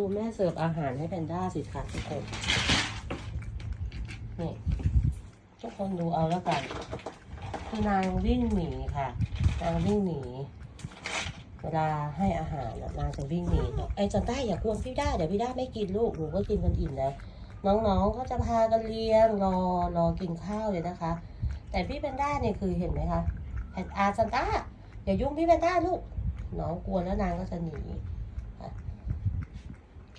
ดูแม่เสิร์ฟอาหารให้แพนด้าสิคะทุกคน นี่ทุกคนดูเอาแล้วกันคือนางวิ่งหนีค่ะ นางวิ่งหนี เวลาให้อาหารนางจะวิ่งหนีไอ้จันต้าอย่ากวนพี่ด้าเดี๋ยวพี่ด้าไม่กินลูกหนูก็กินกันอิ่มแล้วน้องๆก็จะพากันเลี้ยงรอรอกินข้าวเลยนะคะ แต่พี่แพนด้าเนี่ยคือเห็นไหมคะแพนอาจันต้าอย่ายุ่งพี่แพนด้าลูกน้องกลัวแล้วนางก็จะหนี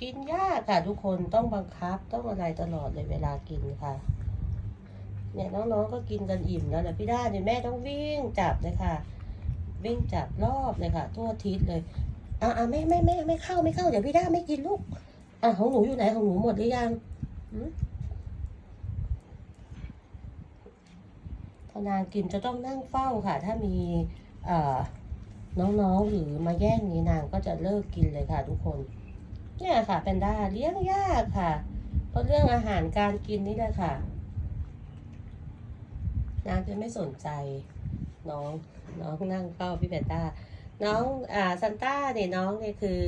กินยากค่ะทุกคนต้องบังคับต้องอะไรตลอดเลยเวลากินค่ะ เนี่ยน้องๆก็กินกันอิ่มแล้วแต่พี่ด้าเนี่ยแม่ต้องวิ่งจับเลยค่ะ วิ่งจับรอบเลยค่ะ ทั่วทิศเลยอะอะไม่ไม่ไม่ไม่เข้าไม่เข้าเดี๋ยวพี่ด้าไม่กินลูกอะของหนูอยู่ไหนของหนูหมดหรือยังพอนางกินจะต้องนั่งเฝ้าค่ะ ถ้ามีเอ่อน้องๆหรือมาแย่งนี้นางก็จะเลิกกินเลยค่ะทุกคน เนี่ยค่ะเป็นด้าเลี้ยงยากค่ะ เพราะเรื่องอาหารการกินนี่แหละค่ะนางจะไม่สนใจ น้องน้องนั่งเฝ้าพี่แพนด้าน้องอ่าซันต้าเนี่ยน้องเนี่ยคือ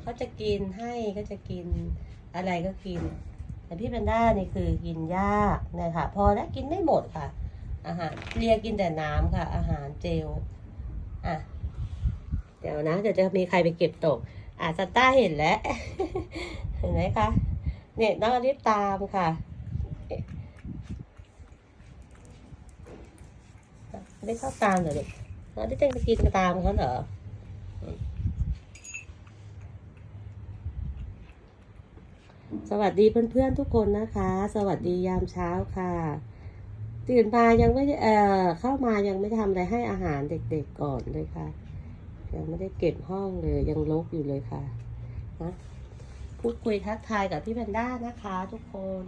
เขาจะกินให้ก็จะกินอะไรก็กิน แต่พี่แพนด้านี่คือกินยากเนี่ยค่ะพอแล้วกินไม่หมดค่ะ อาหารเรียกินแต่น้ำค่ะ อาหารเจลอะเดี๋ยวนะเดี๋ยวจะมีใครไปเก็บตก อะซันต้าเห็นแล้ว เห็นไหมคะ เนี่ยน้องอลิฟตามค่ะ ไม่เข้าตามเหรอลูกเราได้เต้นไปกินตามเขาเหรอสวัสดีเพื่อนๆทุกคนนะคะ สวัสดียามเช้าค่ะตื่นมายังไม่เอ่อเข้ามายังไม่ทำอะไรให้อาหารเด็กๆก่อนเลยค่ะ ยังไม่ได้เก็บห้องเลยยังรกอยู่เลยค่ะนะพูดคุยทักทายกับพี่แพนด้านะคะทุกคน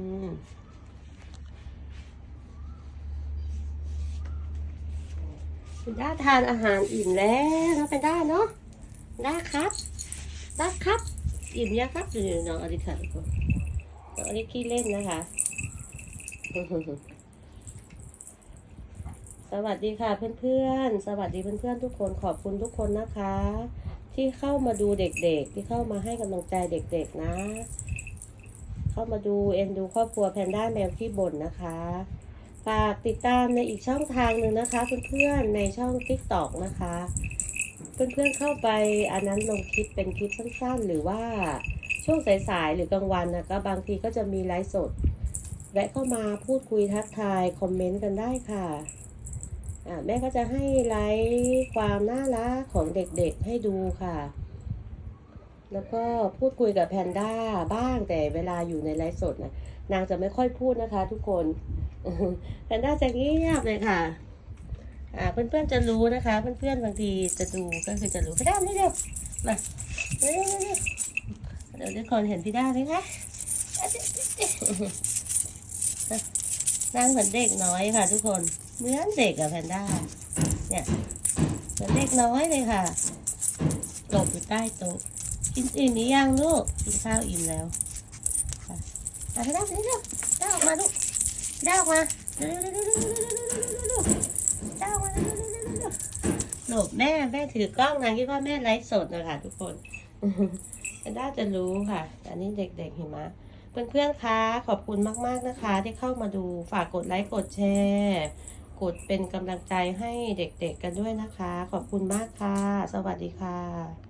เป็นด้าทานอาหารอิ่มแล้วนะเป็นด้าเนาะได้ครับได้ครับ อิ่มยังครับเดี๋ยวน้องอลิค่ะทุกคนน้องอลิขี้เล่นนะคะ สวัสดีค่ะเพื่อนๆ สวัสดีเพื่อนๆทุกคนขอบคุณทุกคนนะคะ ที่เข้ามาดูเด็กๆ ที่เข้ามาให้กำลังใจเด็กๆนะ เข้ามาดูเอ็นดูครอบครัวแพนด้าแมวที่บ่นนะคะฝากติดตามในอีกช่องทางหนึ่งนะคะ เพื่อนๆในช่อง TikTok นะคะ เพื่อนๆเข้าไปอันนั้นลงคลิปเป็นคลิปสั้นๆ หรือว่าช่วงสายๆหรือกลางวันนะก็บางทีก็จะมีไลฟ์สด แวะเข้ามาพูดคุยทักทาย คอมเมนต์กันได้ค่ะ แม่ก็จะให้ไลฟ์ความน่ารักของเด็กๆให้ดูค่ะ แล้วก็พูดคุยกับแพนด้าบ้างแต่เวลาอยู่ในไลฟ์สดนะนางจะไม่ค่อยพูดนะคะ ทุกคนแพนด้าจะเงียบเลยค่ะเพื่อนๆจะรู้นะคะ เพื่อนๆบางทีจะดูก็คือจะรู้พี่ด้านี่เร็วมาเร็วๆๆเดี๋ยวทุกคนเห็นพี่ด้าไหมคะนั่งเหมือนเด็กน้อยค่ะ ทุกคน เหมือนเด็กอะแพนด้า เนี่ยเหมือนเด็กน้อยเลยค่ะหลบอยู่ใต้โต๊ะกินอิ่มหรือยังลูก กินข้าวอิ่มแล้วค่ะแพนด้าเร็วๆด้าออกมาลูกด้าออกมาเร็วๆด้าออกมาหลบแม่แม่ถือกล้องนะคิดว่าแม่ไลฟ์สดนะคะทุกคนแพนด้าจะรู้ค่ะ อันนี้เด็กๆเห็นไหมเพื่อนๆ คะ ขอบคุณมาก ๆ นะคะ ที่เข้ามาดู ฝากกดไลค์ กดแชร์ กดเป็นกำลังใจให้เด็กๆกันด้วยนะคะ ขอบคุณมากค่ะ สวัสดีค่ะ